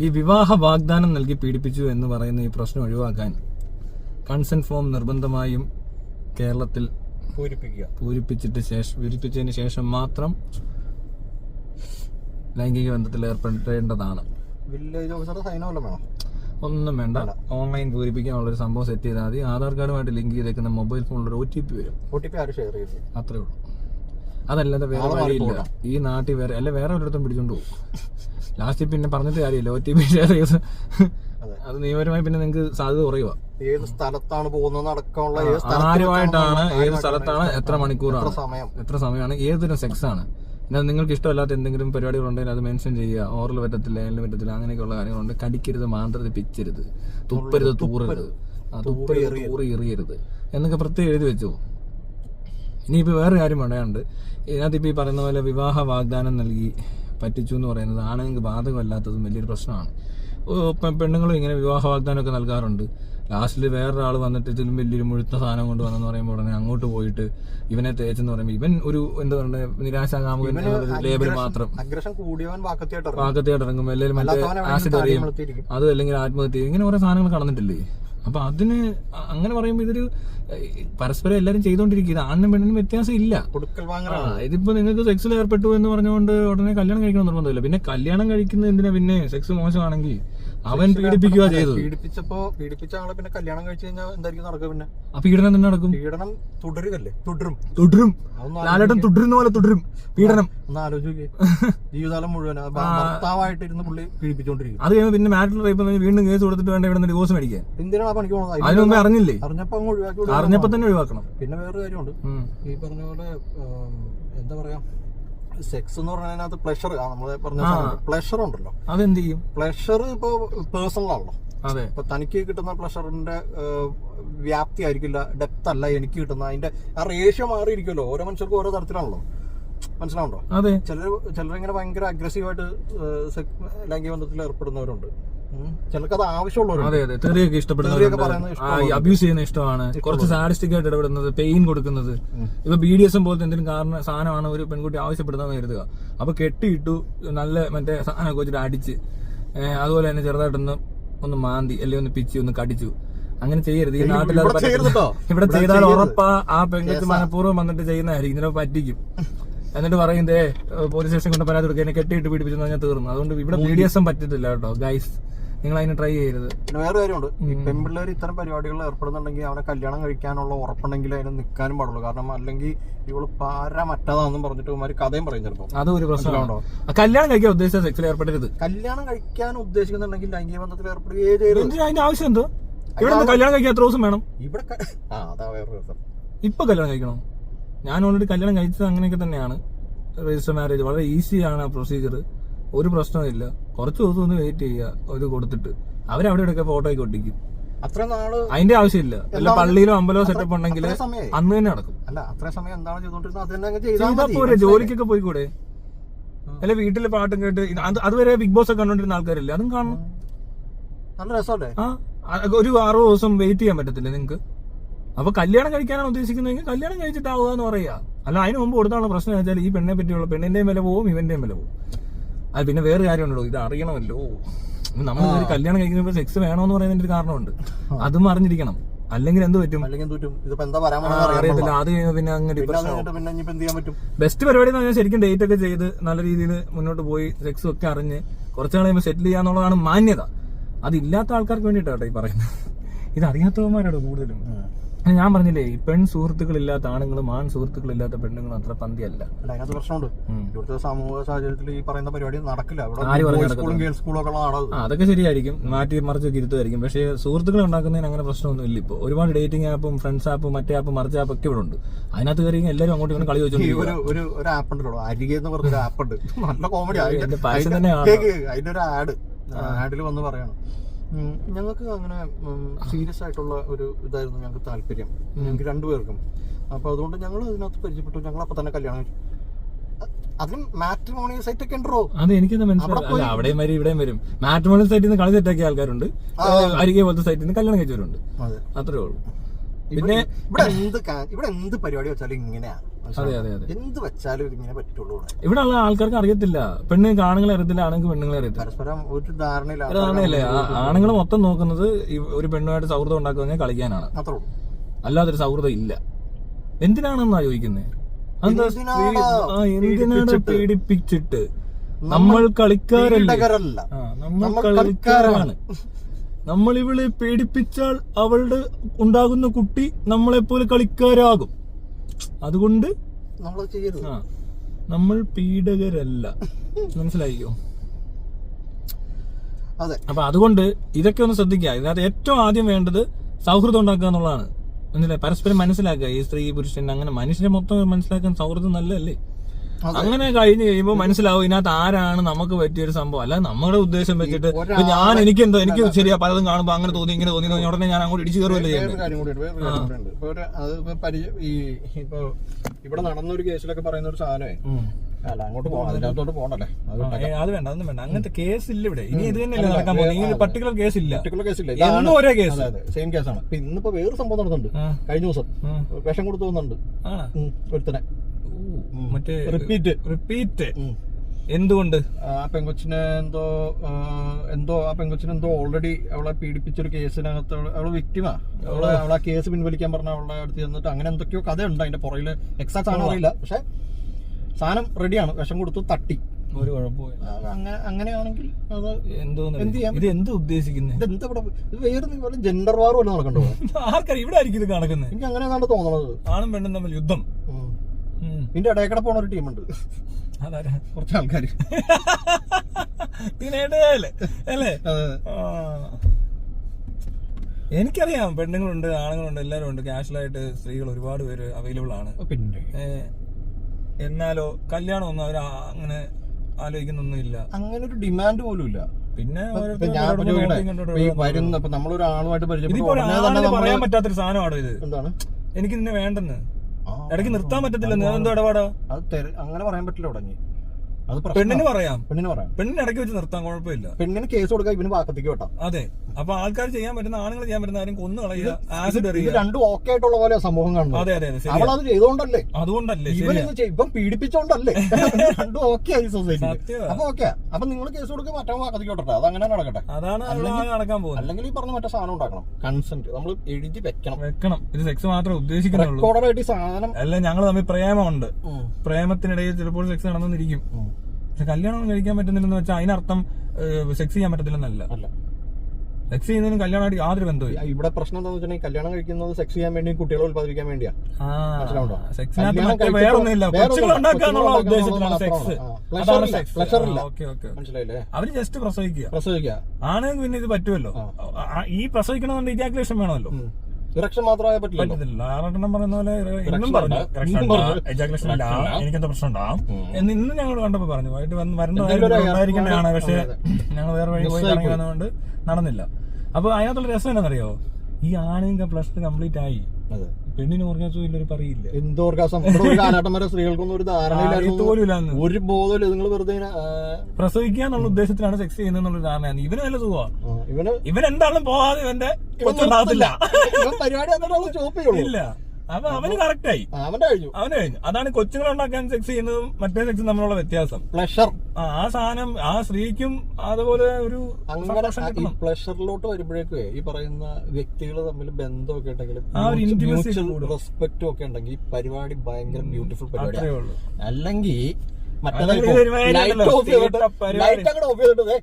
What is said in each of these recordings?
ഈ വിവാഹ വാഗ്ദാനം നൽകി പീഡിപ്പിച്ചു എന്ന് പറയുന്ന ഈ പ്രശ്നം ഒഴിവാക്കാൻ കൺസെന്റ് ഫോം നിർബന്ധമായും കേരളത്തിൽ പൂരിപ്പിക്കുക. പൂരിപ്പിച്ചിട്ട് ശേഷം പൂരിപ്പിച്ചതിന് ശേഷം മാത്രം ലൈംഗിക ബന്ധത്തിൽ ഏർപ്പെടേണ്ടതാണ്. വില്ലേജ് ഓഫീസറുടെ സൈനോ വേണം? ഒന്നും വേണ്ട. ഓൺലൈൻ പൂരിപ്പിക്കാനുള്ള ഒരു സംഭവം സെറ്റ് ചെയ്താൽ മതി. ആധാർ കാർഡുമായിട്ട് ലിങ്ക് ചെയ്തേക്കുന്ന മൊബൈൽ ഫോണിൽ ഒരു ഒ ടി പി വരും. ഒ ടി പി ആരും ഷെയർ ചെയ്തു അത്രേ ഉള്ളൂ. അതല്ലാതെ വേറെ വഴിയില്ല. ഈ നാട്ടിൽ വേറെ അല്ല വേറെ ഒരിടത്തും പിടിച്ചോണ്ട് പോകും. ലാസ്റ്റ് പിന്നെ പറഞ്ഞിട്ട് കാര്യമില്ല. ഒ ടി പി അതെ. നിയമപരമായി പിന്നെ നിങ്ങൾക്ക് സാധ്യത കുറയുക. ഏത് സ്ഥലത്താണ് പോകുന്നത് അടക്കമുള്ള ആരുമായിട്ടാണ് ഏത് സ്ഥലത്താണ് എത്ര മണിക്കൂറാണ്? എത്ര സമയം? എത്ര സമയമാണ്? ഏതൊരു സെക്സ് ആണ്? എന്നാൽ നിങ്ങൾക്ക് ഇഷ്ടമല്ലാത്ത എന്തെങ്കിലും പരിപാടികൾ ഉണ്ടെങ്കിൽ അത് മെൻഷൻ ചെയ്യുക. ഓറൽ പറ്റത്തില്ല ഏലിന് പറ്റത്തില്ല അങ്ങനെയൊക്കെയുള്ള കാര്യങ്ങളുണ്ട്. കടിക്കരുത് മാന്തരുത് പിച്ചരുത് തുപ്പരുത് തൂറരുത്. തുപ്പരുത് തൂറി എറിയരുത്. എന്നൊക്കെ പ്രത്യേകം എഴുതി വെച്ചു? ഇനിയിപ്പോൾ വേറെ കാര്യം പറയാനുണ്ട്. ഇതിനകത്ത് ഇപ്പോൾ ഈ പറയുന്ന പോലെ വിവാഹ വാഗ്ദാനം നൽകി പറ്റിച്ചു എന്ന് പറയുന്നത് ആണുങ്ങൾക്ക് ബാധകമല്ലാത്തതും വലിയൊരു പ്രശ്നമാണ്. പെണ്ണുങ്ങളും ഇങ്ങനെ വിവാഹ വാഗ്ദാനമൊക്കെ നൽകാറുണ്ട്. ലാസ്റ്റിൽ വേറൊരാൾ വന്നിട്ട് ഇതിലും വലിയൊരു മുഴുത്ത സാധനം കൊണ്ട് വന്നെന്ന് പറയുമ്പോൾ ഉടനെ അങ്ങോട്ട് പോയിട്ട് ഇവനെ തേച്ചെന്ന് പറയുമ്പോൾ ഇവൻ ഒരു എന്താ പറയുക നിരാശാകാമുകൻ ലേബൽ മാത്രം. വാക്കത്തിയായിട്ട് ഇറങ്ങും. അല്ലെങ്കിൽ മറ്റേ ആസിഡ് അറിയും അത് അല്ലെങ്കിൽ ആത്മഹത്യ ഇങ്ങനെ കുറെ സാധനങ്ങൾ കടന്നിട്ടില്ലേ? അപ്പൊ അതിന് അങ്ങനെ പറയുമ്പോൾ ഇതൊരു പരസ്പരം എല്ലാരും ചെയ്തോണ്ടിരിക്കുക ഇത് ആണിനും പെണ്ണിനും വ്യത്യാസം ഇല്ല. ഇതിപ്പോ നിങ്ങൾക്ക് സെക്സിൽ ഏർപ്പെട്ടു എന്ന് പറഞ്ഞുകൊണ്ട് ഉടനെ കല്യാണം കഴിക്കണം നിർബന്ധമില്ല. പിന്നെ കല്യാണം കഴിക്കുന്ന എന്തിനാ പിന്നെ? സെക്സ് മോശമാണെങ്കിൽ. അവൻ പീഡിപ്പിക്കുക ചെയ്തത്. പീഡിപ്പിച്ചപ്പോ പീഡിപ്പിച്ച ആളെ പിന്നെ കല്യാണം കഴിച്ചു കഴിഞ്ഞാൽ എന്തായിരിക്കും നടക്കുക പിന്നെ? ആ പീഡനം തന്നെ നടക്കും. പീഡനം തുടരുകല്ലേ തുടരും. തുടരും. ലാലേട്ടൻ തുടരുന്ന പോലെ തുടരും. പീഡനം. ഒന്ന് ആലോചിക്കേ. ജീവിതകാലം മുഴുവൻ ആ ഭ- ഭർത്താവായിട്ട് ഇരുന്ന് പുള്ളി പീഡിപ്പിച്ചോണ്ടിരിക്കും. അത് കഴിയുമ്പോൾ പിന്നെ മാരിറ്റൽ റേപ്പ് വീണ്ടും കേസ് കൊടുത്തിട്ട് വേണ്ട ഇവിടെ ഡിവോഴ്സ് മേടിക്കാൻ. എന്തിനാണ് ആ പണിക്ക് പോകുന്നത് അതിന് മുമ്പേ അറിഞ്ഞില്ലേ? അറിഞ്ഞപ്പോ അങ്ങ് ഒഴിവാക്കി. അറിഞ്ഞപ്പോ തന്നെ ഒഴിവാക്കണം. പിന്നെ വേറൊരു കാര്യമുണ്ട്. ഈ പറഞ്ഞ പോലെ എന്താ പറയാ? സെക്സ് എന്ന് പറഞ്ഞതിനകത്ത് പ്ലഷർ നമ്മൾ പറഞ്ഞ പ്ലഷർ ഉണ്ടല്ലോ. അതെന്ത് ചെയ്യും? പ്ലഷർ ഇപ്പോ പേഴ്സണൽ ആണല്ലോ. അതെ. ഇപ്പൊ തനിക്ക് കിട്ടുന്ന പ്ലഷറിന്റെ വ്യാപ്തി ആയിരിക്കില്ല ഡെപ്ത് അല്ല എനിക്ക് കിട്ടുന്ന അതിന്റെ ആ റേഷ്യോ മാറിയിരിക്കുമല്ലോ. ഓരോ മനുഷ്യർക്കും ഓരോ തരത്തിലാണല്ലോ. മനസ്സിലാവുണ്ടോ ചിലർ ചിലരിങ്ങനെ ഭയങ്കര അഗ്രസീവായിട്ട് ലൈംഗിക ബന്ധത്തിൽ ഏർപ്പെടുന്നവരുണ്ട്. ചിലർക്ക് അത് ആവശ്യമുള്ളവരുണ്ട്. അതെ അതെ. തെറിയൊക്കെ ഇഷ്ടപ്പെടുന്ന അബ്യൂസ് ചെയ്യുന്ന ഇഷ്ടമാണ്. കുറച്ച് സാഡിസ്റ്റിക് ആയിട്ട് ഇടപെടുന്നത് പെയിൻ കൊടുക്കുന്നത്. ഇപ്പൊ ബി ഡി എസ് പോലത്തെ എന്തെങ്കിലും കാരണം സാധനമാണ് ഒരു പെൺകുട്ടി ആവശ്യപ്പെടുന്നതെന്ന് കരുതുക. അപ്പൊ കെട്ടിയിട്ടു നല്ല മറ്റേ സാധനമൊക്കെ വെച്ചിട്ട് അടിച്ച് അതുപോലെ തന്നെ ചെറുതായിട്ടൊന്ന് ഒന്ന് മാന്തി അല്ലെങ്കിൽ ഒന്ന് പിച്ചി ഒന്ന് കടിച്ചു. അങ്ങനെ ചെയ്യരുത്. ഈ നാട്ടിൽ ഇവിടെ ചെയ്താൽ. ഉറപ്പാ ആ പെൺകുട്ടി മനഃപൂർവം വന്നിട്ട് ചെയ്യുന്നതായിരിക്കും. ഇതിനെ പറ്റിക്കും. എന്നിട്ട് പറയുന്നതേ പോലീസ് സ്റ്റേഷൻ കൊണ്ട് പരാതി കൊടുക്കുക എന്നെ കെട്ടിയിട്ട് പീഡിപ്പിച്ചെന്ന് ഞാൻ തീർന്നു. അതുകൊണ്ട് ഇവിടെ ബി ഡി എസ് എം പറ്റത്തില്ല കേട്ടോ ഗൈസ് നിങ്ങൾ അതിന് ട്രൈ ചെയ്യരുത്. പിന്നെ വേറെ കാര്യമുണ്ട്. ഈ പെൺപിള്ളേർ ഇത്തരം പരിപാടികളിൽ ഏർപ്പെടുന്നുണ്ടെങ്കിൽ അവനെ കല്യാണം കഴിക്കാനുള്ള ഉറപ്പുണ്ടെങ്കിൽ അതിന് നിൽക്കാനും പാടുള്ളൂ. കാരണം അല്ലെങ്കിൽ ഇവൾ പാര മറ്റതാണെന്നും പറഞ്ഞിട്ട് ഇവന്മാര് കഥയും പറയും ചിലപ്പോൾ അത് ഒരു പ്രശ്നമുണ്ടോ കല്യാണം കഴിക്കാൻ ഉദ്ദേശിച്ച സെക്സിൽ ഏർപ്പെടരുത്. കല്യാണം കഴിക്കാൻ ഉദ്ദേശിക്കുന്നുണ്ടെങ്കിൽ ലൈംഗിക ബന്ധത്തിൽ ഏർപ്പെടുകയും അതിന്റെ ആവശ്യം എന്തോ? ഇവിടെ കല്യാണം കഴിക്കാൻ എത്ര ദിവസം വേണം? ഇവിടെ അതാ വേറെ ഇപ്പൊ കല്യാണം കഴിക്കണം? ഞാൻ ഓൾറെഡി കല്യാണം കഴിച്ചത് അങ്ങനെയൊക്കെ തന്നെയാണ്. രജിസ്റ്റർ മാരേജ് വളരെ ഈസിയാണ് ആ പ്രൊസീജിയർ ഒരു പ്രശ്നമില്ല കുറച്ച് ദിവസം ഒന്ന് വെയിറ്റ് ചെയ്യുക ഇത് കൊടുത്തിട്ട്. അവരവിടെ ഇവിടെയൊക്കെ ഫോട്ടോ ഒക്കെ ഒട്ടിക്കും അത്ര നാൾ അതിന്റെ ആവശ്യമില്ല. അല്ല പള്ളിയിലോ അമ്പലോ സെറ്റപ്പ് ഉണ്ടെങ്കിൽ അന്ന് തന്നെ നടക്കും. അല്ല അത്ര സമയം എന്താണ് ചെയ്തോണ്ടിരുന്നത് പോരെ ജോലിക്കൊക്കെ പോയിക്കൂടെ? അല്ലെ വീട്ടിലെ പാട്ടും കേട്ട് അതുവരെ ബിഗ് ബോസ് ഒക്കെ കണ്ടോണ്ടിരുന്ന ആൾക്കാരില്ലേ? അതും കാണണം. നല്ല രസമല്ലേ? ആ ഒരു ആറു ദിവസം വെയിറ്റ് ചെയ്യാൻ പറ്റത്തില്ല നിങ്ങക്ക്? അപ്പൊ കല്യാണം കഴിക്കാനാണ് ഉദ്ദേശിക്കുന്നതെങ്കിൽ കല്യാണം കഴിച്ചിട്ടാവുക എന്ന് പറയാ. അല്ല അതിന് മുമ്പ് കൊടുത്താനുള്ള പ്രശ്നം വെച്ചാൽ ഈ പെണ്ണെ പറ്റിയുള്ള പെണ്ണിന്റെയും വില പോവും ഇവന്റെയും വില പോവും. അത് പിന്നെ വേറെ കാര്യമുണ്ടല്ലോ ഇത് അറിയണമല്ലോ. നമ്മൾ ഒരു കല്യാണം കഴിക്കുമ്പോൾ സെക്സ് വേണമെന്ന് പറയുന്നതിന്റെ ഒരു കാരണമുണ്ട്. അതും അറിഞ്ഞിരിക്കണം. അല്ലെങ്കിൽ എന്ത് പറ്റും? അറിയത്തില്ല. അത് കഴിയുമ്പോൾ പിന്നെ അങ്ങനെ ബെസ്റ്റ് പരിപാടി എന്ന് പറഞ്ഞാൽ ശരിക്കും ഡേറ്റ് ഒക്കെ ചെയ്ത് നല്ല രീതിയിൽ മുന്നോട്ട് പോയി സെക്സ് ഒക്കെ അറിഞ്ഞ് കുറച്ചു നാൾ കഴിയുമ്പോൾ സെറ്റിൽ ചെയ്യാന്നുള്ളതാണ് മാന്യത. അതില്ലാത്ത ആൾക്കാർക്ക് വേണ്ടിയിട്ടാട്ടോ ഈ പറയുന്നത്. ഇത് അറിയാത്തവന്മാരാണ് കൂടുതലും. ഞാൻ പറഞ്ഞില്ലേ ഈ പെൺ സുഹൃത്തുക്കളില്ലാത്ത ആണുങ്ങളും ആൺ സുഹൃത്തുക്കളില്ലാത്ത പെണ്ണുങ്ങളും അത്ര പന്തിയല്ല. അല്ല അതിനകത്ത് പ്രശ്നമുണ്ട്. ഇവിടുത്തെ സമൂഹ സാഹചര്യത്തിൽ ഈ പറയുന്ന പരിപാടി നടക്കില്ല. അതൊക്കെ ശരിയായിരിക്കും. മാറ്റി മറിച്ചൊക്കെ ഇരുത്തുമായിരിക്കും. പക്ഷേ സുഹൃത്തുക്കൾ ഉണ്ടാക്കുന്നതിന് അങ്ങനെ പ്രശ്നമൊന്നും ഇല്ല ഇപ്പോൾ ഒരുപാട് ഡേറ്റിംഗ് ആപ്പും ഫ്രണ്ട്സ് ആപ്പും മറ്റേ ആപ്പും മറിച്ച ആപ്പ് ഒക്കെ ഇവിടെ ഉണ്ട്. അതിനകത്ത് കയറി എല്ലാവരും അങ്ങോട്ട് ഇങ്ങനെ കളി ഒരു ഒരു ആപ്പ് ഉണ്ടല്ലോ. അരികെ എന്ന് പറഞ്ഞൊരു ആപ്പ് ഉണ്ട്. നല്ല കോമഡി. അതിന്റെ ഒരു ആഡ് ആഡിൽ വന്ന് പറയണം. ഞങ്ങൾക്ക് അങ്ങനെ സീരിയസ് ആയിട്ടുള്ള ഒരു ഇതായിരുന്നു ഞങ്ങൾക്ക് താല്പര്യം. ഞങ്ങൾക്ക് രണ്ടുപേർക്കും. അപ്പൊ അതുകൊണ്ട് ഞങ്ങൾ അതിനകത്ത് പരിചയപ്പെട്ടു. ഞങ്ങൾ അപ്പൊ തന്നെ കല്യാണം കഴിച്ചു. സൈറ്റ് ഒക്കെ ഉണ്ടോ? അത് എനിക്കത് മനസ്സിലായി അവിടെയും വരും ഇവിടെയും വരും. മാട്രിമോണൽ സൈറ്റിൽ നിന്ന് കളി സെറ്റാക്കിയ ആൾക്കാരുണ്ട്. അരികെ പോലത്തെ സൈറ്റിൽ നിന്ന് കല്യാണം കഴിച്ചവരുണ്ട്. അതെ. അത്രേ ഉള്ളൂ. പിന്നെ ഇവിടെ എന്ത് ഇവിടെ എന്ത് പരിപാടി വെച്ചാലും ഇങ്ങനെയാ. അതെ അതെ അതെ. എന്ത് വെച്ചാലും ഇതിങ്ങനെ പറ്റുള്ളൂ ഇവിടെ ഉള്ള ആൾക്കാർക്ക് അറിയത്തില്ല. പെണ്ണ് ആണുങ്ങളെ അറിയത്തില്ല ആണെങ്കിൽ പെണ്ണുങ്ങളെ അറിയത്തില്ല. പരസ്പരം ഒരു ധാരണയില്ല. ആണുങ്ങൾ മൊത്തം നോക്കുന്നത് ഒരു പെണ്ണുമായിട്ട് സൗഹൃദം ഉണ്ടാക്കുക കളിക്കാനാണ്. അത്രേ ഉള്ളൂ. അല്ലാതൊരു സൗഹൃദം ഇല്ല. എന്തിനാണെന്നാ ചോദിക്കുന്നത് എന്തിനാണ്? പീഡിപ്പിച്ചിട്ട്. നമ്മൾ കളിക്കാരല്ല? നമ്മൾ കളിക്കാരാണ്. നമ്മൾ ഇവളെ പേടിപ്പിച്ചാൽ അവളുടെ ഉണ്ടാകുന്ന കുട്ടി നമ്മളെ പോലെ കളിക്കാരാകും. അതുകൊണ്ട് ആ നമ്മൾ പീഡകരല്ല. മനസ്സിലായിക്കോ? അതെ. അപ്പൊ അതുകൊണ്ട് ഇതൊക്കെ ഒന്ന് ശ്രദ്ധിക്കുക. ഇതിനകത്ത് ഏറ്റവും ആദ്യം വേണ്ടത് സൗഹൃദം ഉണ്ടാക്കുക എന്നുള്ളതാണ്. മനസ്സിലായി? പരസ്പരം മനസ്സിലാക്കുക. ഈ സ്ത്രീ പുരുഷൻ അങ്ങനെ മനുഷ്യനെ മൊത്തം മനസ്സിലാക്കാൻ സൗഹൃദം നല്ലതല്ലേ. അങ്ങനെ കഴിഞ്ഞ് കഴിയുമ്പോൾ മനസ്സിലാവും ഇതിനകത്ത് ആരാണ് നമുക്ക് പറ്റിയൊരു സംഭവം. അല്ല നമ്മുടെ ഉദ്ദേശം വെച്ചിട്ട് ഞാൻ എനിക്ക് എന്തോ എനിക്ക് ശരിയാ പലതും കാണുമ്പോൾ അങ്ങനെ തോന്നി ഇങ്ങനെ തോന്നി തോന്നി ഉടനെ ഞാൻ അങ്ങോട്ട് ഇടിച്ചു കയറുമല്ലേ വേറൊരു ചെയ്യുന്നത് വേറൊരു ഈ ഇപ്പൊ ഇവിടെ നടന്നൊരു കേസിലൊക്കെ പറയുന്ന ഒരു സാധനമേ അല്ല അങ്ങോട്ട് പോകണം അതിനകത്തോട്ട് പോകണ്ടല്ലേ? അത് വേണ്ട അതൊന്നും വേണ്ട. അങ്ങനത്തെ കേസ് ഇല്ല ഇവിടെ. ഇനി ഇത് തന്നെയല്ലേ നടക്കാൻ പോകുന്നത്. ഇനി പർട്ടിക്കുലർ കേസ് ഇല്ല പർട്ടിക്കുലർ കേസ് ഇല്ല എന്നും ഒരേ കേസ്. സെയിം കേസാണ് ഇന്നിപ്പോ വേറെ സംഭവം നടന്നുണ്ട് കഴിഞ്ഞ ദിവസം വിഷം കൊടുത്തു പോകുന്നുണ്ട് ആണോ? ഒരുത്തനെ. മറ്റേ റിപ്പീറ്റ് റിപ്പീറ്റ് എന്തുകൊണ്ട്? ആ പെങ്കൊച്ചിനെ എന്തോ എന്തോ ആ പെങ്കൊച്ചിനെ എന്തോ ഓൾറെഡി അവളെ പീഡിപ്പിച്ചൊരു കേസിനകത്ത് അവൾ അവൾ വിക്ടിമാ അവൾ അവളെ കേസ് പിൻവലിക്കാൻ പറഞ്ഞ അവളുടെ അടുത്ത് ചെന്നിട്ട് അങ്ങനെ എന്തൊക്കെയോ കഥയുണ്ട് അതിന്റെ പുറകിൽ. എക്സാക്ട് സാധനം അറിയില്ല. പക്ഷെ സാധനം റെഡിയാണ് വിഷം കൊടുത്തു തട്ടി. ഒരു കുഴപ്പമില്ല അങ്ങനെയാണെങ്കിൽ അത് എന്ത് ചെയ്യാൻ ഇത് എന്ത് ഉദ്ദേശിക്കുന്നത് ഇതെന്താ ഇവിടെ ഇത് വേറെ പോലെ ജെൻഡർ വാർ നടക്കണ്ടോ? ആർക്കറിയാം? ഇവിടെ ആയിരിക്കും ഇത് നടക്കുന്നത് എനിക്ക് അങ്ങനെ തോന്നണത്. ആണും പെണ്ണും തമ്മിൽ യുദ്ധം. ഉം. ഇടയക്കിടെ പോണ ഒരു ടീമുണ്ട് കുറച്ച് ആൾക്കാർ അല്ലേ. എനിക്കറിയാം പെണ്ണുങ്ങളുണ്ട് ആണുങ്ങളുണ്ട് എല്ലാവരും ഉണ്ട്. ക്യാഷ്വലായിട്ട് സ്ത്രീകൾ ഒരുപാട് പേര് അവൈലബിൾ ആണ്. പിന്നെ. എന്നാലോ കല്യാണം ഒന്നും അവർ അങ്ങനെ ആലോചിക്കുന്നൊന്നും ഇല്ല. അങ്ങനെ ഒരു ഡിമാൻഡ് പോലും ഇല്ല. പിന്നെ ഈ വരുന്ന ഇപ്പൊ നമ്മളൊരു ആളുമായിട്ട് പരിചയപ്പെട്ടു ഇതിപ്പോ ഉടനെ തന്നെ പറയാൻ പറ്റാത്തൊരു സാധനമാണോ ഇത്? എന്താണ്? എനിക്ക് നിന്നെ വേണ്ടെന്ന്. ഇടയ്ക്ക് നിർത്താൻ പറ്റത്തില്ല. ഇടപാടാ? അത് അങ്ങനെ പറയാൻ പറ്റില്ല തുടങ്ങി അത് പെണ്ണിന് പറയാം. പെണ്ണിന് പറയാം. പെണ്ണിന് ഇടയ്ക്ക് വെച്ച് നിർത്താൻ കുഴപ്പമില്ല. പെണ്ണിന് കേസ് കൊടുക്കാൻ ഇവന് വാക്കത്തേക്ക് വെട്ടാം അതെ. അപ്പൊ ആൾക്കാർ ചെയ്യാൻ പറ്റുന്ന ആണുങ്ങൾ ചെയ്യാൻ പറ്റുന്ന ആരും കൊന്നു കളയുക ആസിഡ് എറിയുക. രണ്ടും ഓക്കെ ആയിട്ടുള്ള പോലെ സമൂഹം കാണുന്നത്. അതെ അതെ അതെ അത് ചെയ്തോണ്ടല്ലേ? അതുകൊണ്ടല്ലേ ഇവൻ ഇപ്പം പീഡിപ്പിച്ചോണ്ടല്ലേ? രണ്ടും ഓക്കെ ആയി സൊസൈറ്റി. അപ്പൊ ഓക്കെ അപ്പൊ നിങ്ങൾ കേസ് കൊടുക്കുക മറ്റേ വാക്കത്തേക്ക് വിട്ടട്ടെ അത് അങ്ങനെ നടക്കട്ടെ. അതാണ് നടക്കാൻ പോകുന്നത്. അല്ലെങ്കിൽ ഈ പറഞ്ഞ മറ്റേ സാധനം ഉണ്ടാക്കണം. കൺസെന്റ് നമ്മൾ എഴുതി വെക്കണം. വെക്കണം. ഇത് സെക്സ് മാത്രമേ ഉദ്ദേശിക്കുന്നുള്ളൂ. സാധനം അല്ല ഞങ്ങൾ തമ്മിൽ പ്രേമമുണ്ട്. പ്രേമത്തിനിടയിൽ ചിലപ്പോൾ സെക്സ് നടന്നിരിക്കും. പക്ഷെ കല്യാണം കഴിക്കാൻ പറ്റുന്നില്ലെന്ന് വെച്ചാൽ അതിനർത്ഥം സെക്സ് ചെയ്യാൻ പറ്റത്തില്ലെന്നല്ല. സെക്സ് ചെയ്യുന്നതിനും കല്യാണമായിട്ട് യാതൊരു ബന്ധവും ഇവിടെ പ്രശ്നം എന്താണെന്ന് വെച്ചിട്ടുണ്ടെങ്കിൽ കല്യാണം കഴിക്കുന്നത് സെക്സ് ചെയ്യാൻ വേണ്ടി കുട്ടികളെ ഉത്പാദിപ്പിക്കാൻ വേണ്ടിയാ. അവർ ജസ്റ്റ് പ്രസവിക്കുക. പ്രസവിക്കുക. ആണെങ്കിൽ പിന്നെ ഇത് പറ്റുമല്ലോ. ഈ പ്രസവിക്കണമെന്നുണ്ടെങ്കിൽ ഇജാക്കുലേഷൻ വേണമല്ലോ. ഇറക്ഷൻ മാത്രമായ പറ്റില്ലല്ലോ. പറ്റത്തില്ല. ആറെണ്ണം പറയുന്ന പോലെ ഇന്നും പറഞ്ഞു. ഇന്നും പറഞ്ഞു. ഇല്ല. ഇല്ല. എനിക്കെന്താ പ്രശ്നം ഉണ്ടാവും എന്ന് ഇന്ന് ഞങ്ങൾ കണ്ടപ്പോ പറഞ്ഞു. വൈകിട്ട് വന്ന് എന്തെങ്കിലും ഒരു വരേണ്ടതായിരിക്കേണ്ടതാണ് പക്ഷെ ഞങ്ങൾ വേറെ വഴി പോയി കൊണ്ട് ആയി ഇറങ്ങി വന്നതുകൊണ്ട് നടന്നില്ല. അപ്പൊ അതിനകത്തുള്ള രസം എന്നറിയോ ഈ ആണെങ്കിൽ പ്ലസ് ടു കംപ്ലീറ്റ് ആയി. അതെ. പെണ്ണിന് ഓർഗാസം ഇല്ലൊരു പറയില്ല. എന്ത് ഓർഗാസം? കാലഘട്ടം വരെ സ്ത്രീകൾക്കൊന്നും ഒരു ഇല്ലാന്ന്. ഒരു ബോധമില്ല നിങ്ങൾ വെറുതെ പ്രസവിക്കുക എന്നുള്ള ഉദ്ദേശത്തിലാണ് സെക്സ് ചെയ്യുന്നത് ധാരണയാണ്. ഇവന് നല്ല സുഖമാ ആ, ഇവന് ഇവൻ എന്താണെങ്കിലും പോവാതെ ഇവന്റെ പരിപാടി ഇല്ല. അപ്പൊ അവന് കറക്റ്റ് ആയി. അവന്റെ കഴിഞ്ഞു. അവന് കഴിഞ്ഞു. അതാണ് കൊച്ചുങ്ങളുണ്ടാക്കാൻ സെക്സ് ചെയ്യുന്നതും മറ്റേ സെക്സും തമ്മിലുള്ള വ്യത്യാസം. പ്ലഷർ ആ സാധനം ആ സ്ത്രീക്കും അതുപോലെ ഒരു. പ്ലഷറിലോട്ട് വരുമ്പോഴേക്കേ ഈ പറയുന്ന വ്യക്തികൾ തമ്മിൽ ബന്ധമൊക്കെ ഉണ്ടെങ്കിൽ. റെസ്പെക്റ്റും ഒക്കെ ഉണ്ടെങ്കിൽ ഈ പരിപാടി ഭയങ്കര ബ്യൂട്ടിഫുൾ പരിപാടി പരിപാടിയാണ് ഉള്ളൂ. അല്ലെങ്കിൽ ലൈറ്റ് ഓഫ് ചെയ്തിട്ട് ലൈറ്റ് അങ്ങോട്ട് ഓഫ് ചെയ്തിട്ട്.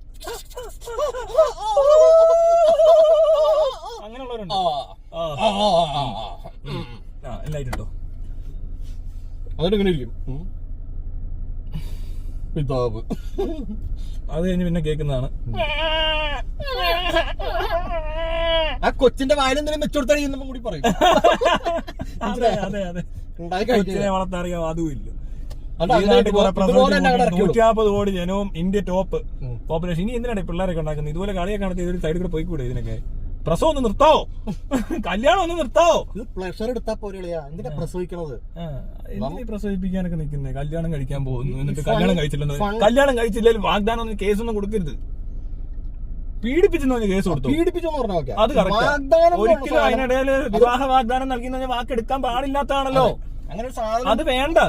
അങ്ങനെയുള്ളവരുണ്ട്? ആ, ലൈറ്റ് ഇട്ടോ. ഇരിക്കും. പിതാവ്. അത് കഴിഞ്ഞ് പിന്നെ കേൾക്കുന്നതാണ് ആ കൊച്ചിന്റെ വായനെന്തെങ്കിലും വെച്ചുകൊടുത്താൽ കൂടി പറയും. അതെ അതെ അതെ. ഉണ്ടായി കഴിഞ്ഞു കൊച്ചിനെ വളർത്താറിയാം അതും ഇല്ല. അല്ല, ഈ നാട്ടിൽ കുറെ ഇതുപോലെ തന്നെ അങ്ങനെ ഇറക്കിയുള്ളൂ. നൂറ്റി കോടി ജനവും ഇന്ത്യ ടോപ്പ്. പോപ്പുലേഷൻ ഇനി എന്തിനാണ് ഈ പിള്ളേരൊക്കെ ഉണ്ടാക്കുന്നത്? ഇതുപോലെ കളിയൊക്കെ നടത്തി ഇതൊരു സൈഡിൽ കൂടെ പോയിക്കൂടെ ഇതിനൊക്കെ? പ്രസവം ഒന്ന് നിർത്താവോ കല്യാണം ഒന്ന് നിർത്താവോ ഇത് പ്ലഷർ എടുത്താ പോലെയാ എന്തിനാ പ്രസവിക്കണത്? എന്തിനീ പ്രസവിപ്പിക്കാനൊക്കെ നിൽക്കുന്നത് കല്യാണം കഴിക്കാൻ പോകുന്നു. എന്നിട്ട് കല്യാണം കഴിച്ചില്ലെന്ന് കല്യാണം കഴിച്ചില്ലെങ്കിൽ വാഗ്ദാനം ഒന്നും കേസൊന്നും കൊടുക്കരുത്. പീഡിപ്പിച്ചെന്ന് പറഞ്ഞ് കേസ് കൊടുത്തു പീഡിപ്പിച്ചു അത് ഒരിക്കലും അതിനിടയിൽ വിവാഹ വാഗ്ദാനം നൽകി വാക്ക് എടുക്കാൻ പാടില്ലാത്തതാണല്ലോ. അങ്ങനെ അത് വേണ്ട.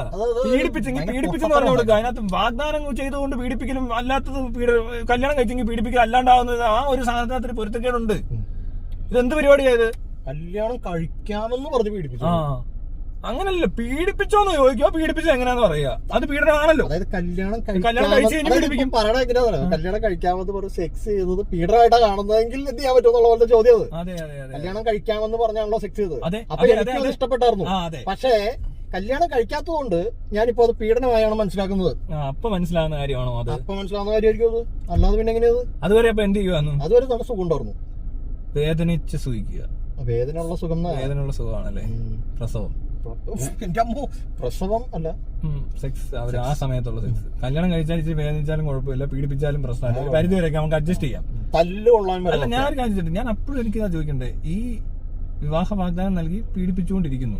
പീഡിപ്പിച്ചെങ്കിൽ പീഡിപ്പിച്ചെന്ന് പറഞ്ഞു കൊടുക്കുക. അതിനകത്ത് വാഗ്ദാനം ചെയ്തുകൊണ്ട് പീഡിപ്പിക്കലും അല്ലാത്തത് കല്യാണം കഴിച്ചെങ്കിൽ പീഡിപ്പിക്കൽ അല്ലാണ്ടാവുന്നത് ആ ഒരു സാധനത്തിന് പൊരുത്തക്കേടുണ്ട്. ഇതെന്ത് പരിപാടിയായത്? കല്യാണം കഴിക്കാമെന്ന് പറഞ്ഞ് പീഡിപ്പിച്ചു. ആ. അങ്ങനല്ല പീഡിപ്പിച്ചോന്ന് ചോദിക്കുക പീഡിപ്പിച്ച എങ്ങനെയാന്ന് പറയാ? അത് പീഡനമാണല്ലോ അതായത് കല്യാണം കല്യാണം കഴിച്ച് കഴിഞ്ഞ് പീഡിപ്പിക്കും. പറയണ എങ്ങനെയാ കല്യാണം കഴിക്കാമെന്ന് പറഞ്ഞ് സെക്സ് ചെയ്തത് പീഡറായിട്ടാ കാണുന്നതെങ്കിൽ എന്ത് ചെയ്യാൻ പറ്റുമെന്നുള്ള പോലത്തെ ചോദ്യം അത്. കല്യാണം കഴിക്കാമെന്ന് പറഞ്ഞാണല്ലോ സെക്സ് ചെയ്തത്. അപ്പൊ എനിക്ക് അത് ഇഷ്ടപ്പെട്ടായിരുന്നു. പക്ഷേ കല്യാണം കഴിക്കാത്തതുകൊണ്ട് ഞാനിപ്പോ അത് പീഡനമായാണ് മനസ്സിലാക്കുന്നത്. അപ്പൊ മനസ്സിലാവുന്ന കാര്യമാണോ അത്? അപ്പൊ മനസ്സിലാവുന്ന കാര്യമായിരിക്കും അത്. അല്ലാതെ പിന്നെ എങ്ങനെയത് അതുവരെ അപ്പൊ എന്ത് ചെയ്യുവാന്ന് അതുവരെ നല്ല സുഖം ഉണ്ടായിരുന്നു. വേദനിച്ച് സൂചിക്കുക. വേദനയുള്ള സുഖം വേദനയുള്ള സുഖമാണല്ലേ? പ്രസവം. പ്രസവം. അല്ല. സെക്സ് അവർ ആ സമയത്തുള്ള സെക്സ് കല്യാണം കഴിച്ചാൽ ഇച്ചിരി വേദനിച്ചാലും കുഴപ്പമില്ല പീഡിപ്പിച്ചാലും പ്രശ്നമില്ല. ഒരു പരിധി വരെയൊക്കെ നമുക്ക് അഡ്ജസ്റ്റ് ചെയ്യാം. അല്ല ഞാൻ ഒരു കാര്യം ഞാൻ അപ്പോഴും എനിക്ക് ഇതാ ചോദിക്കണ്ടേ? ഈ വിവാഹ വാഗ്ദാനം നൽകി പീഡിപ്പിച്ചുകൊണ്ടിരിക്കുന്നു.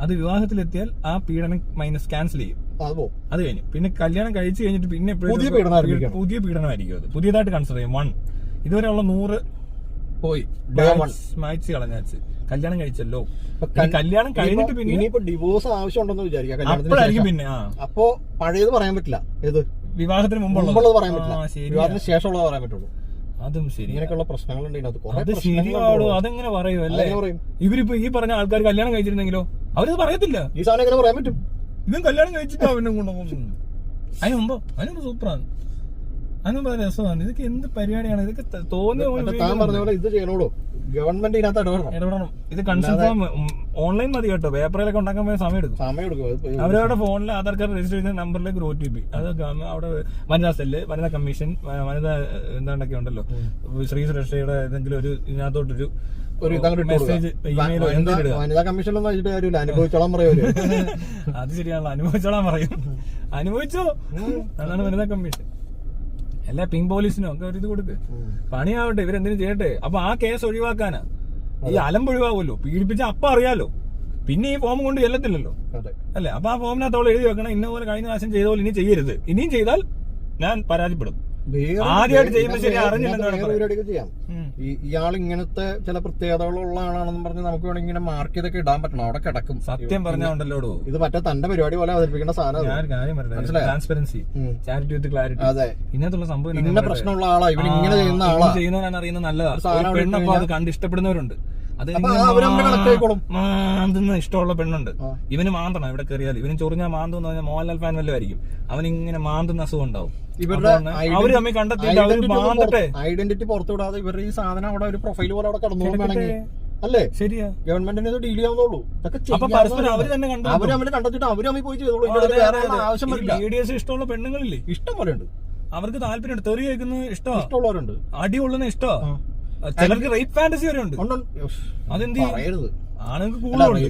അത് വിവാഹത്തിലെത്തിയാൽ ആ പീഡനം മൈനസ് ക്യാൻസൽ ചെയ്യും. അത് കഴിഞ്ഞു. പിന്നെ കല്യാണം കഴിച്ചു കഴിഞ്ഞിട്ട് പിന്നെ പുതിയ പീഡനമായിരിക്കും അത്. പുതിയതായിട്ട് കൺസിഡർ ചെയ്യും. വൺ ഇതുവരെയുള്ള നൂറ് പോയി. മാച്ച് കളഞ്ഞാച്ച് കല്യാണം കഴിച്ചല്ലോ. കല്യാണം കഴിഞ്ഞിട്ട് പിന്നെ ഇനിയിപ്പോ ഡിവോഴ്സ് ആവശ്യമുണ്ടെന്ന് വിചാരിക്കാം. പിന്നെ അപ്പോ പഴയത് പറയാൻ പറ്റില്ല. ഏത്? വിവാഹത്തിന് മുമ്പുള്ളത്. പറയാൻ പറ്റില്ല. വിവാഹത്തിന് ശേഷമുള്ളത് പറയാൻ പറ്റുള്ളൂ. അതും ശരി ഇങ്ങനെയൊക്കെയുള്ള പ്രശ്നങ്ങളുണ്ട് അത് ശരിയാടോ അതെങ്ങനെ പറയൂ അല്ലേ? ഇവരിപ്പോ ഈ പറഞ്ഞ ആൾക്കാർ കല്യാണം കഴിച്ചിരുന്നെങ്കിലോ? അവരത് പറയത്തില്ല. ഈ സാധനം എങ്ങനെ പറയാൻ പറ്റും? ഇതും കല്യാണം കഴിച്ചിട്ടാ അവനെ കൊണ്ടുപോകും അതിന് മുമ്പോ അതിന് സൂപ്പറാണ്. അതിന് വളരെ രസമാണ്. ഇതൊക്കെ എന്ത് പരിപാടിയാണ്? ഇതൊക്കെ തോന്നിയ പോലെ താൻ പറഞ്ഞ പോലെ ഇത് ചെയ്യണോളൂ. ഗവൺമെന്റ് ഇതിനകത്ത് ഇടപെടണം. ഇടപെടണം. ഇത് കൺസൾട്ട് ഓൺലൈൻ മതി കേട്ടോ. പേപ്പറിലൊക്കെ ഉണ്ടാക്കാൻ പോയ സമയം എടുക്കും. സമയം എടുക്കും. അത് അവരവരുടെ ഫോണിൽ ആധാർ കാർഡ് രജിസ്റ്റർ ചെയ്യുന്ന നമ്പറിലേക്ക് ഒ ടി പി അത് അവിടെ വനിതാ സെല്ല് വനിതാ കമ്മീഷൻ വനിതാ എന്താണ്ടൊക്കെ ഉണ്ടല്ലോ. ശ്രീ സുരക്ഷയുടെ ഏതെങ്കിലും ഒരു ഇതിനകത്തോട്ടൊരു ഒരു. മെസ്സേജ് വനിതാ- കമ്മീഷനിലൊന്നും വെച്ചിട്ട് കാര്യമില്ല. അനുഭവിച്ചോളാൻ അത് ശരിയാണല്ലോ. അനുഭവിച്ചോളാൻ പറയും. അനുഭവിച്ചോ? അതാണ് വനിതാ കമ്മീഷൻ എല്ലാ പിങ്ക് പോലീസിനും ഒക്കെ ഒരു ഇത് കൊടുക്ക് പണിയാവട്ടെ ഇവരെന്തിനും ചെയ്യട്ടെ? അപ്പൊ ആ കേസ് ഒഴിവാക്കാനാ. ഈ അലമ്പ് ഒഴിവാകുമല്ലോ പീഡിപ്പിച്ച അപ്പ അറിയാലോ? പിന്നെ ഈ ഫോം കൊണ്ട് ചെല്ലത്തില്ലല്ലോ? അല്ലെ? അപ്പൊ ആ ഫോമിനകത്ത് അവൾ എഴുതി വെക്കണം. ഇന്ന പോലെ കഴിഞ്ഞ പ്രാവശ്യം ചെയ്ത പോലെ ഇനി ചെയ്യരുത്. ഇനിയും ചെയ്താൽ ഞാൻ പരാതിപ്പെടും. ആദ്യമായിട്ട് ചെയ്യുമ്പോൾ ശരി, ചെയ്യാം. ഈ ഇയാൾ ഇങ്ങനത്തെ ചില പ്രത്യേകതകളുള്ള ആളാണെന്ന് പറഞ്ഞ് നമുക്ക് വേണമെങ്കിൽ ഇങ്ങനെ മാർക്ക് ചെയ്തൊക്കെ ഇടാൻ പറ്റണം അവിടെ കിടക്കും സത്യം പറഞ്ഞോ ഇത് മറ്റേ തന്റെ പരിപാടി പോലെ അവതരിപ്പിക്കേണ്ട സാധനം? ട്രാൻസ്പെറൻസി ചാരിറ്റി വിത്ത് ക്ലാരിറ്റി അതെ ഇങ്ങനത്തുള്ള സംഭവം ഇന്ന പ്രശ്നമുള്ള ആളാ ഇവൻ ഇങ്ങനെ ചെയ്യുന്ന ആളാ ചെയ്യുന്നവനാണ് അറിയുന്നത് നല്ലതാണ് പെണ്ണപ്പോ അത് കണ്ട് ഇഷ്ടപ്പെടുന്നവരുണ്ട് അത് മാന്തുന്ന ഇഷ്ടമുള്ള പെണ്ണുണ്ട്. ഇവന് മാന്തണം ഇവിടെ കയറിയാൽ ഇവന് ചൊറിഞ്ഞാൽ മാന്തെന്ന് പറഞ്ഞാൽ മോഹൻലാൽ ഫാൻ വല്ലതും ആയിരിക്കും. അവൻ ഇങ്ങനെ മാന്തുന്ന അസുഖം ഉണ്ടാവും. അവർ തമ്മിൽ കണ്ടെത്തിയിട്ട് അവർ മാന്തട്ടെ. ഐഡന്റിറ്റി പുറത്തു വിടാതെ ഇവരുടെ ഈ സാധനം അവിടെ ഒരു പ്രൊഫൈൽ പോലെ അവിടെ കടന്നു അല്ലേ? ശരിയാ. ഗവൺമെന്റിന് ഡീൽ ചെയ്യാവുന്നുള്ളൂ അവർ തന്നെ അവർ കണ്ടെത്തിട്ട് അവർ തമ്മിൽ പോയി ചെയ്തോളൂ. ആവശ്യം വരില്ല. ഇഷ്ടമുള്ള പെണ്ണുങ്ങളില്ലേ? ഇഷ്ടം പോലെ ഉണ്ട്. അവർക്ക് താല്പര്യം തെറി കേൾക്കുന്നത് ഇഷ്ടമാണ് ഇഷ്ടമുള്ളവരുണ്ട്. അടി കൊള്ളുന്ന ഇഷ്ടമാ. ആ. ചിലർക്ക് റേപ്പ് ഫാന്റസി വരെ ഉണ്ട്. അതെന്ത്? പറയരുത്.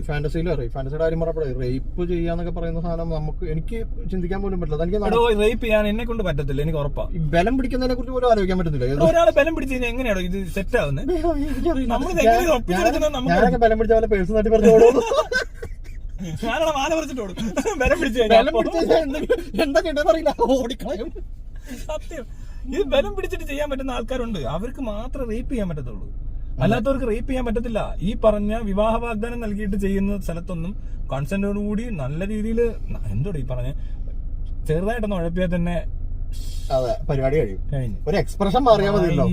ഫാന്റസിയിൽ റേപ്പ് ഫാന്റസിയുടെ കാര്യം പറഞ്ഞപ്പോഴേ റേപ്പ് ചെയ്യാന്നൊക്കെ പറയുന്ന സാധനം നമുക്ക് എനിക്ക് ചിന്തിക്കാൻ പോലും പറ്റില്ല. എനിക്ക് റേപ്പ് ചെയ്യാൻ എന്നെ കൊണ്ട് പറ്റത്തില്ല എനിക്ക് ഉറപ്പാ. ബലം പിടിക്കുന്നതിനെ കുറിച്ച് പോലും ആലോചിക്കാൻ പറ്റത്തില്ല. ഏത് ഒരാളെ ബലം പിടിച്ചു കഴിഞ്ഞാൽ എങ്ങനെയാണോ ഇത് സെറ്റ് ആവുന്നത് ഞാനൊക്കെ ബലം പിടിച്ച പോലെ പേഴ്സൺ തട്ടി പറഞ്ഞോളൂ ഞാനവിടെ മാല പറിച്ചിട്ട് ഓടും. ബലം പിടിച്ചു കഴിഞ്ഞാൽ പിടിച്ച് കഴിഞ്ഞാൽ എന്തെങ്കിലും- എന്താ ചെയ്യേണ്ടതെന്ന് അറിയില്ല. ഓടിക്കളയും. സത്യം. ഇത് ബലം പിടിച്ചിട്ട് ചെയ്യാൻ പറ്റുന്ന ആൾക്കാരുണ്ട്. അവർക്ക് മാത്രം റേപ്പ് ചെയ്യാൻ പറ്റത്തുള്ളൂ. അല്ലാത്തവർക്ക് റേപ്പ് ചെയ്യാൻ പറ്റത്തില്ല. ഈ പറഞ്ഞ വിവാഹ വാഗ്ദാനം നൽകിയിട്ട് ചെയ്യുന്ന സ്ഥലത്തൊന്നും കൺസെന്റോടുകൂടി നല്ല രീതിയിൽ എന്തോടെ ഈ പറഞ്ഞ? ചെറുതായിട്ടൊന്ന് ഉഴപ്പിയാൽ തന്നെ അതെ പരിപാടി കഴിയും. കഴിഞ്ഞു. ഒരു എക്സ്പ്രഷൻ മാറിയാൽ മതിയല്ലോ.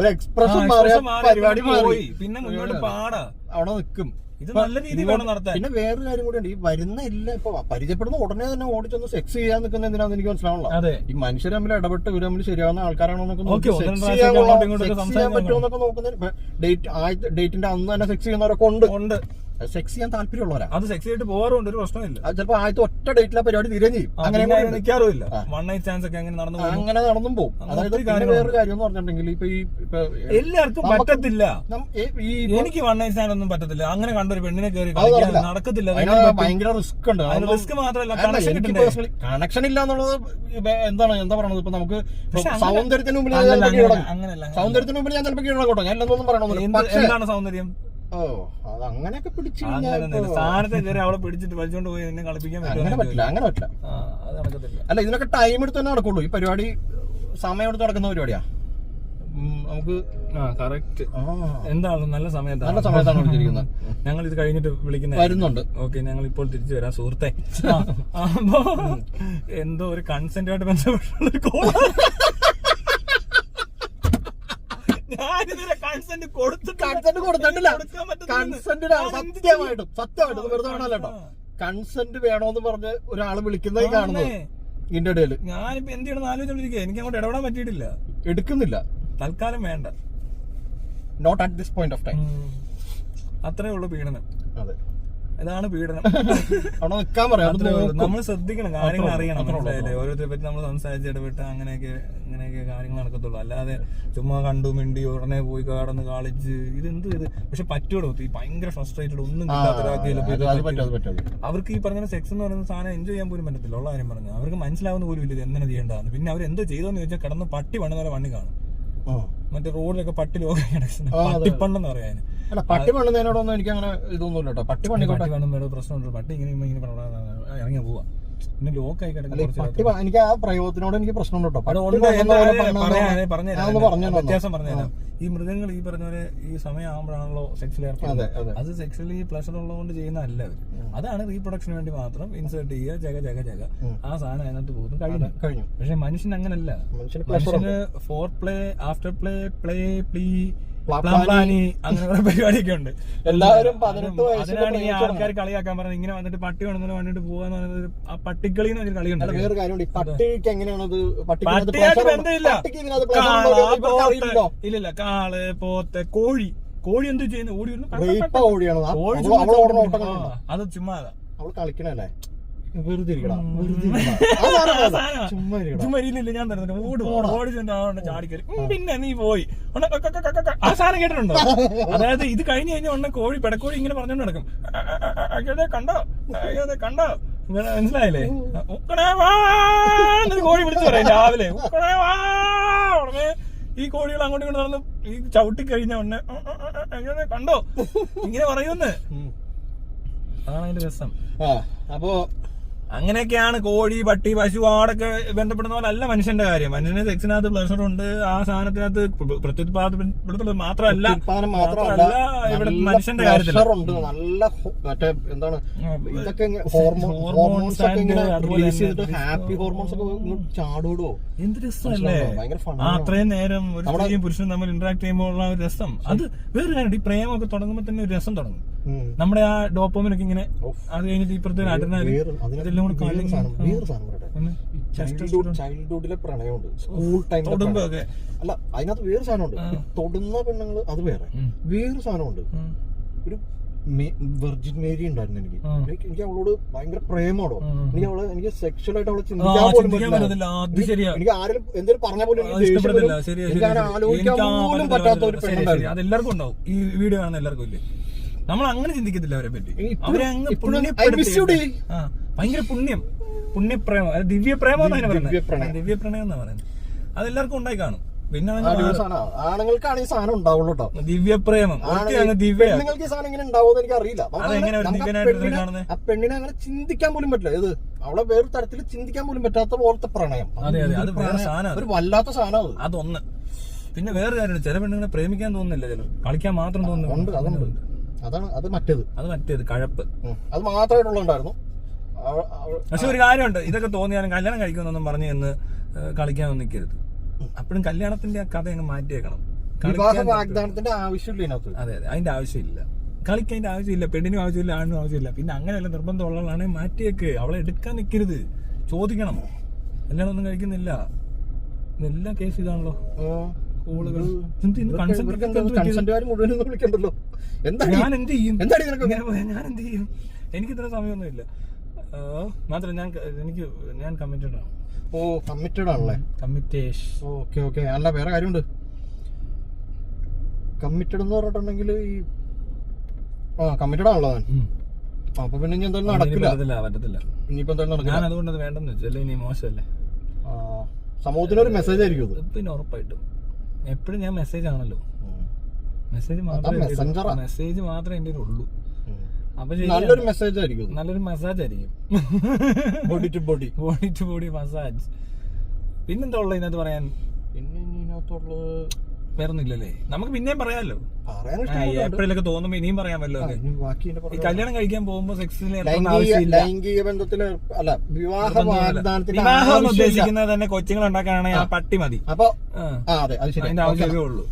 ഒരു എക്സ്പ്രഷൻ മാറിയാൽ പരിപാടി മാറി. പിന്നെ മുന്നോട്ട് പാടാ. അവിടെ നിൽക്കും. ഇത് നല്ല രീതിയിൽ വേണം നടത്താൻ. പിന്നെ വേറൊരു കാര്യം കൂടി ഉണ്ട്. ഈ വരുന്ന ഇല്ല ഇപ്പൊ പരിചയപ്പെടുന്ന ഉടനെ തന്നെ ഓടിച്ചൊന്ന് സെക്സ് ചെയ്യാൻ നിൽക്കുന്ന എന്തിനാന്ന് എനിക്ക് മനസ്സിലാവുള്ള അതെ. ഈ മനുഷ്യർ തമ്മിൽ ഇടപെട്ട് ഇവർ തമ്മിൽ ശരിയാവുന്ന ആൾക്കാരാണോ ചെയ്യാൻ പ്രാവശ്യം കൊള്ളാം, അങ്ങോട്ടും ഇങ്ങോട്ടും സെക്സ് സംസാരിക്കാൻ ചെയ്യാൻ പറ്റുമോ എന്നൊക്കെ നോക്കുന്നതിന് ഡേറ്റ് ആദ്യത്തെ ഡേറ്റിന്റെ അന്ന് തന്നെ സെക്സ് ചെയ്യുന്നവരൊക്കെ ഉണ്ട്. ഉണ്ട്. സെക്സ് ചെയ്യാൻ താല്പര്യമുള്ളവരാ. അത് സെക്സ് ചെയ്തിട്ട് പോകാറുണ്ട് ഒരു പ്രശ്നമില്ല. ചിലപ്പോ ആദ്യത്തെ ഒറ്റ ഡേറ്റിലെ പരിപാടി തിരഞ്ഞു ചെയ്യും അങ്ങനെ നിൽക്കാറുമില്ല വൺ നൈറ്റ് ചാൻസ് ഒക്കെ അങ്ങനെ നടന്നു അങ്ങനെ നടന്നും പോകും അതായത് പിന്നെ വേറൊരു കാര്യം എന്ന് പറഞ്ഞിട്ടുണ്ടെങ്കിൽ ഇപ്പൊ ഈ ഇപ്പൊ എല്ലാവർക്കും പറ്റത്തില്ല. നം- ഈ- എനിക്ക് വൺ നൈറ്റ് സ്റ്റാൻഡ് ഒന്നും പറ്റത്തില്ല. അങ്ങനെ കണ്ടൊരു പെണ്ണിനെ കയറി അത് കളിക്കാൻ നടക്കില്ല. നടക്കത്തില്ല. അതിന് ഭയങ്കര റിസ്ക് ഉണ്ട്. അതിന് റിസ്ക് മാത്രമല്ല അല്ല, കണക്ഷൻ കിട്ടണ്ടേ? കണക്ഷൻ ഇല്ല എന്നുള്ളത് ഇപ്പൊ എന്താണ് എന്താ പറയുന്നത് ഇപ്പൊ നമുക്ക് ഇപ്പൊ പക്ഷെ അങ്ങനെ- സൗന്ദര്യത്തിന് മുമ്പിൽ ഞാൻ അല്ലല്ല, ചിലപ്പോൾ അങ്ങനെയല്ല, കീഴടങ്ങും. അങ്ങനെയല്ല അങ്ങനെയല്ല. സൗന്ദര്യത്തിന് മുമ്പിൽ ഞാൻ ചിലപ്പോൾ കീഴടങ്ങോട്ടോ ഞാൻ എന്തൊന്നും പറയണമെന്നില്ല പക്ഷേ എന്താണ് സൗന്ദര്യം? ഓ അത് അങ്ങനെയൊക്കെ പിടിച്ചു സ്ഥാനത്തെ കയറി അവളെ പിടിച്ചിട്ട് വലിച്ചോണ്ട് പോയി എന്നെ കളിപ്പിക്കാൻ അങ്ങനെ പറ്റില്ല അങ്ങനെ പറ്റില്ല. അത് നടക്കത്തില്ല. അല്ല ഇതിനൊക്കെ ടൈം എടുത്ത് തന്നെ നടക്കുള്ളൂ. ഈ പരിപാടി സമയം എടുത്ത് നടക്കുന്ന പരിപാടിയാ? നമുക്ക് ആ കറക്റ്റ് എന്താണ്? നല്ല സമയത്താണ്. നല്ല സമയത്താണ് വിളിച്ചിരിക്കുന്നത്. ഞങ്ങൾ ഇത് കഴിഞ്ഞിട്ട് വിളിക്കുന്നത് വരുന്നുണ്ട്. ഓക്കെ ഞങ്ങൾ ഇപ്പോൾ തിരിച്ചു വരാം സുഹൃത്തെ. എന്തോ ഒരു കൺസെന്റുമായിട്ട് ബന്ധപ്പെട്ടുള്ള ഒരു ഞാനിതുവരെ കൺസെന്റ് കൊടുത്തിട്ടില്ല. കൺസെന്റ് കൊടുത്തിട്ടില്ല. കൺസെന്റ് സത്യമായിട്ടും സത്യമായിട്ടും. വെറുതെ? വേണമല്ലോ കൺസെന്റ് വേണോന്ന് പറഞ്ഞ് ഒരാൾ വിളിക്കുന്നതായി കാണുന്നത് ആണേ. ഇതിന്റെ ഇടയിൽ ഞാനിപ്പോ എന്ത് ചെയ്യണം ആലോചിച്ചോണ്ടിരിക്കുക എനിക്ക് അങ്ങോട്ട് ഇടപെടാൻ പറ്റിയിട്ടില്ല. എടുക്കുന്നില്ല. തൽക്കാലം വേണ്ട. Not at this point of time അത്രേ ഉള്ളൂ പീഡനം. അതെ. ഇതാണ് പീഡനം. അവിടെ നിൽക്കാൻ പറയാം. നമ്മൾ ശ്രദ്ധിക്കണം കാര്യങ്ങൾ അറിയണം. മനസ്സിലായില്ലേ? ഓരോരുത്തരെ പറ്റി നമ്മൾ സംസാരിച്ച് ഇടപെട്ട് അങ്ങനെയൊക്കെ അങ്ങനെയൊക്കെ കാര്യങ്ങൾ നടക്കത്തുള്ളൂ. അല്ലാതെ ചുമ്മാ കണ്ടു മിണ്ടി ഉടനെ പോയി കാടന്ന് കാളിച്ച് ഇതെന്ത് ഇത്? പക്ഷെ പറ്റൂടോ? ഈ ഭയങ്കര ഫ്രസ്ട്രേറ്റഡ് ഒന്നും കിട്ടാത്ത ഇത്. അവർക്ക് ഈ പറഞ്ഞ സെക്സ് എന്ന് പറയുന്ന സാധനം എൻജോയ് ചെയ്യാൻ പോലും പറ്റത്തില്ല. ഉള്ള കാര്യം പറഞ്ഞു അവർക്ക് മനസ്സിലാവുന്ന പോലും ഇല്ല ഇത് എങ്ങനെ ചെയ്യേണ്ടതാണ് പിന്നെ അവർ എന്തോ ചെയ്തോന്ന് ചോദിച്ചാൽ കിടന്ന് പട്ടി പണിത വണ്ണി പണി കാണും. മറ്റേ റോഡിലൊക്കെ പട്ടി ലോകം കിടക്കുന്നത്. പട്ടിപ്പണ്ടെന്ന് പറയാൻ അല്ല പട്ടി പണിതതിനോടൊന്നും എനിക്ക് അങ്ങനെ ഇതൊന്നുമില്ല കേട്ടോ. പട്ടി പണിക്കോട്ടെ. കാണുന്ന ഒരു പ്രശ്നമുണ്ട്. പട്ടി ഇങ്ങനെ ഇങ്ങനെ ഇറങ്ങി പോവാ. പിന്നെ ലോക്ക് ആയി പട്ടി എനിക്ക് ആ പ്രയോഗത്തിനോട് എനിക്ക് പ്രശ്നമുണ്ട് കേട്ടോ? വ്യത്യാസം പറഞ്ഞുതരാം. ഈ മൃഗങ്ങൾ ഈ പറഞ്ഞ പോലെ ഈ സമയമാകുമ്പോഴാണല്ലോ സെക്സിൽ ഏർപ്പെടുന്നത് അതെ. സെക്സ്വലി പ്ലഷർ ഉള്ളതുകൊണ്ട് ചെയ്യുന്നതല്ല അവർ അതാണ് റീപ്രൊഡക്ഷന് വേണ്ടി മാത്രം ഇൻസേർട്ട് ചെയ്യുക ജഗ ജഗ ജഗ. ആ സാധനം അതിനകത്ത് പോകുന്നു. കഴിഞ്ഞു. കഴിഞ്ഞു. പക്ഷെ മനുഷ്യൻ അങ്ങനല്ല മനുഷ്യന് foreplay after play play പ്ലീ അങ്ങനെയുള്ള പരിപാടിയൊക്കെ ഉണ്ട്. എല്ലാവരും അതിനാണ് ഈ ആൾക്കാർ കളിയാക്കാൻ പറഞ്ഞത്. ഇങ്ങനെ വന്നിട്ട് പട്ടി വേണമെന്ന് വന്നിട്ട് പോവാന്ന് പറയുന്നത് ആ പട്ടിക്കളി എന്ന് പറഞ്ഞൊരു കളിയുണ്ട് വേറെ കാര്യമുണ്ട്. പട്ടിക്ക് എങ്ങനെയാണത് പട്ടിയായിട്ട് ബന്ധമില്ല. ഇല്ലില്ല കാൾ പോത്ത് കോഴി. കോഴി എന്ത് ചെയ്യുന്നു? ഓടി കോഴി? അത് ചുമ്മാ അവൾ കളിക്കണല്ലേ വെറുതെ ഇരിക്കടാ. വെറുതെ. ആ. ചുമ്മാ ഞാൻ ഓടും ചെന്ന് ചാടിക്കറി പിന്നെ നീ പോയി. ഉടനെ ക, ക, ക, ക, ക. ആ സാധനം കേട്ടിട്ടുണ്ടോ? അതായത് ഇത് കഴിഞ്ഞ് കഴിഞ്ഞാൽ ഉടനെ കോഴി പെടക്കോഴി ഇങ്ങനെ പറഞ്ഞോണ്ട് നടക്കും. കണ്ടോ? ദേ കണ്ടോ? ഇങ്ങനെ മനസ്സിലായില്ലേ? ഉക്കണേ വാ എന്നൊരു കോഴി വിളിച്ചു പറയാം രാവിലെ. ഉക്കണേ വാ ഉടനെ ഈ കോഴികൾ അങ്ങോട്ടും ഇങ്ങോട്ട് നടന്ന് ഈ ചവിട്ടി കഴിഞ്ഞ ഉടനെ "ഉം, ഉം, ഉം, അയ്യോ, ദേ കണ്ടോ? ഇങ്ങനെ പറയുമെന്ന് ഉം. അതാണ് അതിന്റെ രസം. ആ അപ്പോ അങ്ങനെയൊക്കെയാണ് കോഴി പട്ടി പശു ആടൊക്കെ ബന്ധപ്പെടുന്ന പോലെ അല്ല മനുഷ്യന്റെ കാര്യം. മനുഷ്യന് സെക്സിനകത്ത് പ്ലഷർ ഉണ്ട് ആ സാധനത്തിനകത്ത് പ്ര- പ്രത്യുത്പാദനപ്പെടുത്തുന്നത് മാത്രമല്ല ഇവിടെ മനുഷ്യന്റെ കാര്യത്തിൽ നല്ല മറ്റേ എന്താണ് ഇതൊക്കെ ഹോർമോൺസ് ഒക്കെ ഹാപ്പി ഹോർമോൺസ് ചാടൂടോ എന്ത് രസമല്ലേ? അത്രയും നേരം ഒരു സ്ത്രീയും പുരുഷനും തമ്മിൽ ഇന്ററാക്ട് ചെയ്യുമ്പോൾ ഉള്ള രസം. അത് വേറെ ഈ പ്രേമൊക്കെ തുടങ്ങുമ്പോൾ തന്നെ ഒരു രസം തുടങ്ങും. നമ്മുടെ ആ ഡോപ്പോമിനൊക്കെ ഇങ്ങനെ. അത് കഴിഞ്ഞിട്ട് ഇപ്പുറത്തെ അതിന് കൂടെ ചൈൽഡ്ഹുഡിലെ പ്രണയമുണ്ട്. സ്കൂൾ ടൈം അല്ല അതിനകത്ത് വേറെ സാധനമുണ്ട്. തൊടുന്ന പെണ്ണുങ്ങൾ അത് വേറെ. വേറെ സാധനമുണ്ട്. ഒരു വെർജിൻ മേരി ഉണ്ടായിരുന്നു എനിക്ക്. എനിക്ക് അവളോട് ഭയങ്കര പ്രേമോടോ എനിക്ക് അവളെ എനിക്ക് സെക്ഷൽ ആയിട്ട് അവളെ ചിന്തിക്കാൻ പോലും പറ്റില്ല. എനിക്ക് ആരും എന്തെങ്കിലും പറഞ്ഞ പോലും എനിക്ക്. ആലോചിക്കാൻ പോലും പറ്റാത്ത ഒരു. പെണ്ണുണ്ടായിരുന്നു. അത് എല്ലാവർക്കും ഉണ്ടാവും. ഈ വീഡിയോ കാണുന്ന എല്ലാവർക്കും ഇല്ലേ? നമ്മൾ അങ്ങനെ ചിന്തിക്കത്തില്ല അവരെ പറ്റി. അവരെ അങ്ങ് പുണ്യപ്പെടുത്തി ഭയങ്കര പുണ്യം. പുണ്യപ്രേമം. ദിവ്യ ദിവ്യപ്രേമം എന്നാണ് പറയുന്നത്. ദിവ്യപ്രണയം. ദിവ്യപ്രണയം എന്നാ പറയുന്നത്. അതെല്ലാവർക്കും ഉണ്ടായി കാണും. പിന്നെ. ആണുങ്ങൾക്കാണ് ഈ സാധനം ഉണ്ടാവുള്ളൂ കേട്ടോ ദിവ്യപ്രേമം. ആണ് അങ്ങ് ദിവ്യ ഈ സാധനം ഇങ്ങനെ ഉണ്ടാവുമെന്ന് എനിക്ക് അറിയില്ല ആ പെണ്ണിനെ- അങ്ങനെ ചിന്തിക്കാൻ പോലും പറ്റില്ല. ഇത് അവളെ വേറെ തരത്തിൽ ചിന്തിക്കാൻ പോലും പറ്റാത്ത പോലത്തെ പ്രണയം. ഒരു വല്ലാത്ത സാധനം അത്. അതൊന്ന്. പിന്നെ വേറെ കാര്യമുണ്ട്. ചില പെണ്ണുങ്ങളെ പ്രേമിക്കാൻ തോന്നുന്നില്ല ചിലർ. കളിക്കാൻ മാത്രം തോന്നുന്നു അതാണ് അത് മറ്റേത്. അത് മറ്റേത് കഴപ്പ്. അത് മാത്രമേ ഉണ്ടായിരുന്നു അവ- അവ- പക്ഷെ ഒരു കാര്യമുണ്ട്. ഇതൊക്കെ തോന്നിയാലും കല്യാണം കഴിക്കുമെന്നൊന്നും പറഞ്ഞു എന്ന് കളിക്കാൻ നിൽക്കരുത് അപ്പോഴും കല്യാണത്തിന്റെ ആ കഥ അങ്ങ് മാറ്റിയേക്കണം. വാഗ്ദാനത്തിന്റെ ആവശ്യമില്ല ഇതിനകത്ത്. അതെ അതെ. അതിന്റെ ആവശ്യമില്ല. കളിക്കതിന്റെ ആവശ്യമില്ല. പെണ്ണിനും ആവശ്യമില്ല ആണിനും ആവശ്യമില്ല. പിന്നെ അങ്ങനെയല്ല നിർബന്ധമുള്ളതാണെങ്കിൽ മാറ്റിയേക്ക്. അവളെ എടുക്കാൻ നിൽക്കരുത് ചോദിക്കണം. കല്യാണം ഒന്നും കഴിക്കുന്നില്ല. ഇതെല്ലാം കേസ് ഇതാണല്ലോ. കോളുകൾ. വിളിക്കണ്ടല്ലോ ഞാൻ എന്ത് ചെയ്യും? ഞാൻ എന്ത് ചെയ്യും? എനിക്ക് ഇത്ര സമയമൊന്നുമില്ല. ആ, മാത്രം ഞാൻ എനിക്ക് ഞാൻ കമ്മിറ്റഡ് ആണ്. ഓ കമ്മിറ്റഡ് ആണല്ലേ? കമ്മിറ്റേഷ് ഓക്കെ ഓക്കെ. അല്ല വേറെ കാര്യമുണ്ട്. കമ്മിറ്റഡ് എന്ന് പറഞ്ഞിട്ടുണ്ടെങ്കിൽ ഈ ആ കമ്മിറ്റഡ് ആണല്ലോ അവൻ. അപ്പൊ പിന്നെ ഇനി എന്തായാലും നടക്കില്ല. പറ്റത്തില്ല ഇനിയിപ്പോ എന്തായാലും ഞാൻ നടക്കില്ല. അതുകൊണ്ട് അത് വേണ്ടെന്ന് വെച്ചല്ലേ ഇനി മോശമല്ലേ? സമൂഹത്തിനൊരു മെസ്സേജ് ആയിരിക്കും പിന്നെ ഉറപ്പായിട്ടും. എപ്പോഴും ഞാൻ മെസ്സേജ് ആണല്ലോ. മെസ്സേജ് മാത്രം മാത്രമേ മെസ്സേജ് മാത്രമേ എന്റെ ഉള്ളൂ. അപ്പൊ നല്ലൊരു മെസ്സേജ് ആയിരിക്കും നല്ലൊരു മസാജ് ആയിരിക്കും. Body to body body to body massage പിന്നെന്താ ഉള്ളത് ഇതിനകത്ത് പറയാൻ? പിന്നെ ഇതിനകത്തുള്ളത് വേറെ ഒന്നുമില്ലല്ലേ നമുക്ക് പിന്നെയും പറയാമല്ലോ പറയാൻ എപ്പോഴൊക്കെ തോന്നുമ്പോ ഇനിയും അത്. ഈ കല്യാണം കഴിക്കാൻ പോകുമ്പോ സെക്സിന് ലൈംഗിക അല്ല വിവാഹ വിവാഹം. ഉദ്ദേശിക്കുന്നത് തന്നെ കൊച്ചുങ്ങൾ ഉണ്ടാക്കാനാണെങ്കിൽ ആ പട്ടി മതി. അപ്പൊ അതിന്റെ ആവശ്യമേ ഉള്ളൂ.